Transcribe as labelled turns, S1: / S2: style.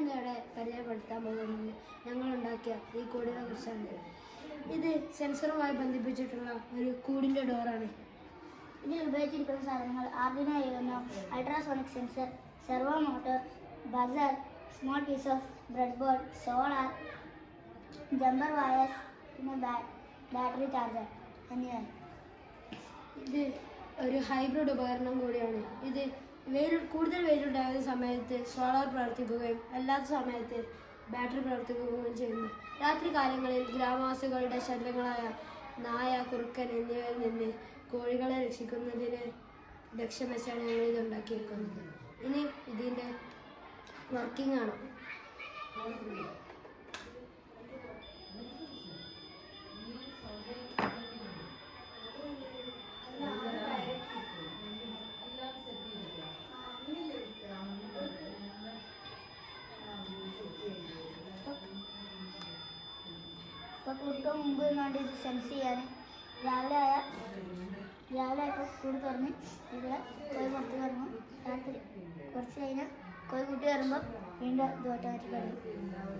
S1: ഇന്നിവിടെ പരിചയപ്പെടുത്താൻ പോകുന്നത് ഞങ്ങൾ ഉണ്ടാക്കിയ ഈ കൂടിനെ കുറിച്ചാണ്. ഇത് സെൻസറുമായി ബന്ധിപ്പിച്ചിട്ടുള്ള ഒരു കൂടിന്റെ ഡോറാണ്.
S2: ഇതിൽ ഉപയോഗിച്ചിരിക്കുന്ന സാധനങ്ങൾ Arduino ultrasonic sensor servo motor buzzer small piece of breadboard solar jumper wires പിന്നെ ബാറ്ററി ചാർജർ എന്നിവയാണ്.
S1: ഇത് ഒരു ഹൈബ്രിഡ് ഉപകരണം കൂടിയാണ്. ഇത് വെയിൽ കൂടുതൽ വെയിലുണ്ടാകുന്ന സമയത്ത് സോളാർ പ്രവർത്തിക്കുകയും അല്ലാത്ത സമയത്ത് ബാറ്ററി പ്രവർത്തിക്കുകയും ചെയ്യുന്നു. രാത്രി കാലങ്ങളിൽ ഗ്രാമവാസികളുടെ ശല്യങ്ങളായ നായ കുറുക്കൻ എന്നിവയിൽ നിന്ന് കോഴികളെ രക്ഷിക്കുന്നതിന് ലക്ഷ്യം വെച്ചാണ് ഞങ്ങൾ ഇത് ഉണ്ടാക്കിയിരിക്കുന്നത്. ഇനി ഇതിന്റെ വർക്കിംഗ് ആണ്.
S2: ഇപ്പോൾ കുടുക്ക മുമ്പ് വേണ്ടി ഇത് സെൻസ് ചെയ്യാൻ രാവിലെ ആയ രാവിലെ ആയപ്പോൾ കൂട് തുറന്ന് ഇവിടെ കോഴി പുറത്ത് കറങ്ങും. രാത്രി കുറച്ച് കഴിഞ്ഞാൽ കോഴി കുട്ടി വരുമ്പോൾ വീണ്ടും ദോട്ടമാറ്റി
S1: ഒന്ന്